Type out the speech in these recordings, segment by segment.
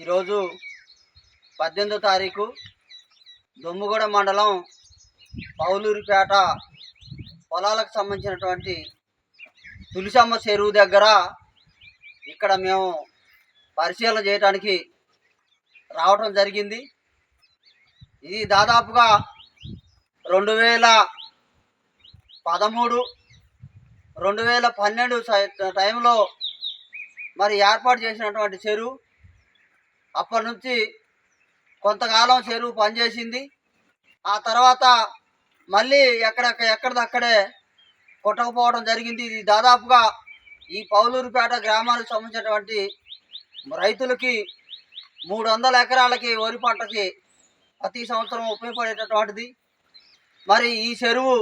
ఈరోజు పద్దెనిమిదో తారీఖు దొమ్ముగూడ మండలం పౌలూరిపేట పొలాలకు సంబంధించినటువంటి తులసమ్మ చెరువు దగ్గర ఇక్కడ మేము పరిశీలన చేయడానికి రావటం జరిగింది. ఇది దాదాపుగా రెండు వేల పదమూడు రెండు వేల పన్నెండు టైంలో మరి ఏర్పాటు చేసినటువంటి చెరువు. అప్పటి నుంచి కొంతకాలం చెరువు పనిచేసింది. ఆ తర్వాత మళ్ళీ ఎక్కడ ఎక్కడిదక్కడే కొట్టకపోవడం జరిగింది. ఇది దాదాపుగా ఈ పౌలూరుపేట గ్రామానికి సంబంధించినటువంటి రైతులకి మూడు వందల ఎకరాలకి వరి పంటకి ప్రతి సంవత్సరం ఉపయోగపడేటటువంటిది. మరి ఈ చెరువు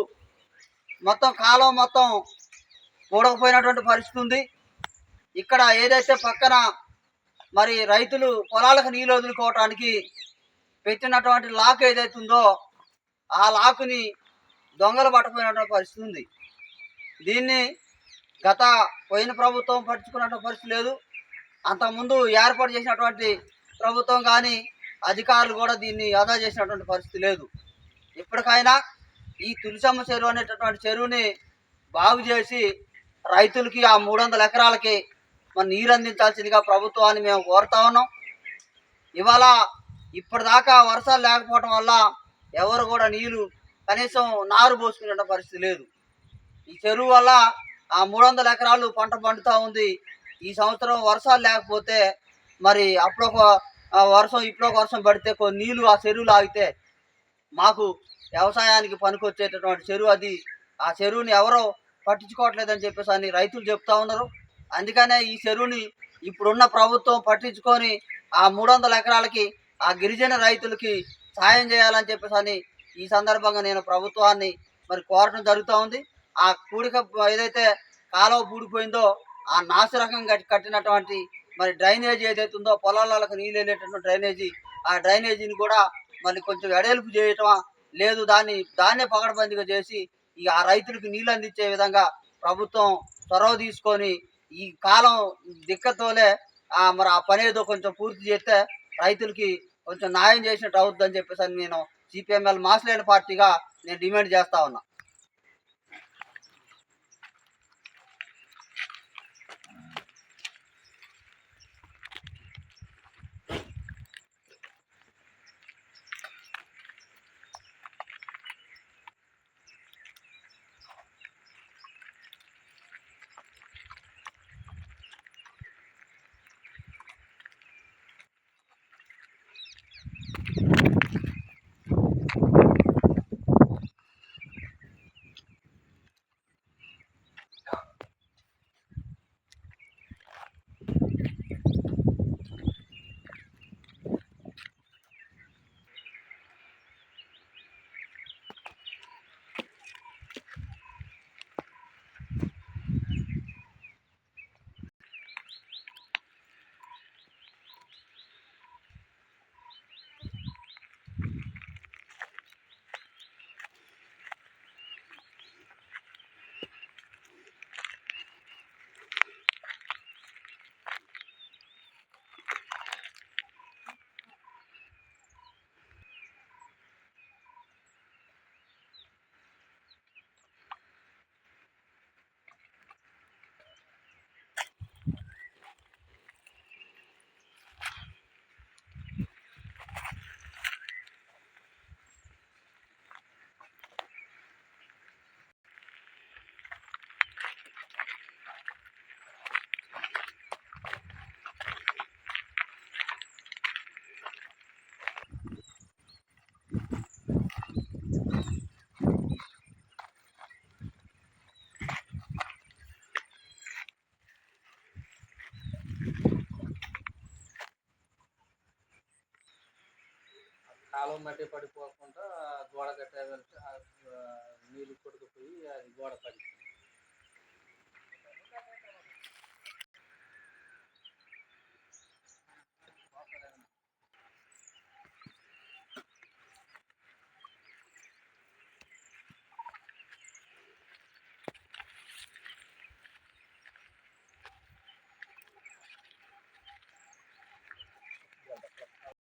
మొత్తం కాలం మొత్తం కూడకపోయినటువంటి పరిస్థితి ఉంది. ఇక్కడ ఏదైతే పక్కన మరి రైతులు పొలాలకు నీళ్ళు వదులుకోవటానికి పెట్టినటువంటి లాక్ ఏదైతే ఉందో ఆ లాకుని దొంగలు పట్టపోయినటువంటి పరిస్థితి ఉంది. దీన్ని గత పోయిన ప్రభుత్వం పట్టించుకున్నటువంటి పరిస్థితి లేదు. అంతకుముందు ఏర్పాటు చేసినటువంటి ప్రభుత్వం కానీ అధికారులు కూడా దీన్ని ఆదా చేసినటువంటి పరిస్థితి లేదు. ఇప్పటికైనా ఈ తులసమ్మ చెరువు అనేటటువంటి చెరువుని బాగు చేసి రైతులకి ఆ మూడు వందల ఎకరాలకి మరి నీరు అందించాల్సిందిగా ప్రభుత్వాన్ని మేము కోరుతా ఉన్నాం. ఇవాళ ఇప్పటిదాకా వర్షాలు లేకపోవడం వల్ల ఎవరు కూడా నీళ్ళు కనీసం నారు పోసుకునే పరిస్థితి లేదు. ఈ చెరువు వల్ల ఆ మూడు వందల ఎకరాలు పంట పండుతూ ఉంది. ఈ సంవత్సరం వర్షాలు లేకపోతే మరి అప్పుడొక వర్షం ఇప్పుడొక వర్షం పడితే కొన్ని నీళ్ళు ఆ చెరువులో ఆగితే మాకు వ్యవసాయానికి పనికొచ్చేటటువంటి చెరువు అది. ఆ చెరువుని ఎవరో పట్టించుకోవట్లేదని చెప్పేసి అని రైతులు చెప్తా ఉన్నారు. అందుకనే ఈ చెరువుని ఇప్పుడున్న ప్రభుత్వం పట్టించుకొని ఆ మూడు వందల ఎకరాలకి ఆ గిరిజన రైతులకి సాయం చేయాలని చెప్పేసి అని ఈ సందర్భంగా నేను ప్రభుత్వాన్ని మరి కోరటం జరుగుతూ ఉంది. ఆ కూడిక ఏదైతే కాలువ పూడిపోయిందో ఆ నాసిరకం కట్టి కట్టినటువంటి మరి డ్రైనేజీ ఏదైతే ఉందో పొలాలకు నీళ్ళు వెళ్ళేటటువంటి డ్రైనేజీ ఆ డ్రైనేజీని కూడా మళ్ళీ కొంచెం ఎడల్పు చేయటం లేదు దాన్ని దాన్నే పగడబందిగా చేసి ఈ ఆ రైతులకు నీళ్ళు అందించే విధంగా ప్రభుత్వం చొరవ తీసుకొని ఈ కాలం దిక్కతోలే మరి ఆ పని ఏదో కొంచెం పూర్తి చేస్తే రైతులకి కొంచెం న్యాయం చేసినట్టు అవుతుందని చెప్పేసి నేను సిపిఎంఎల్ మాస్లేని పార్టీగా నేను డిమాండ్ చేస్తా ఉన్నా. కాలువ మట్టి పడిపోకుండా గోడ కట్టే వెళ్తే నీళ్ళు కొట్టుకుపోయి అది గోడ పడి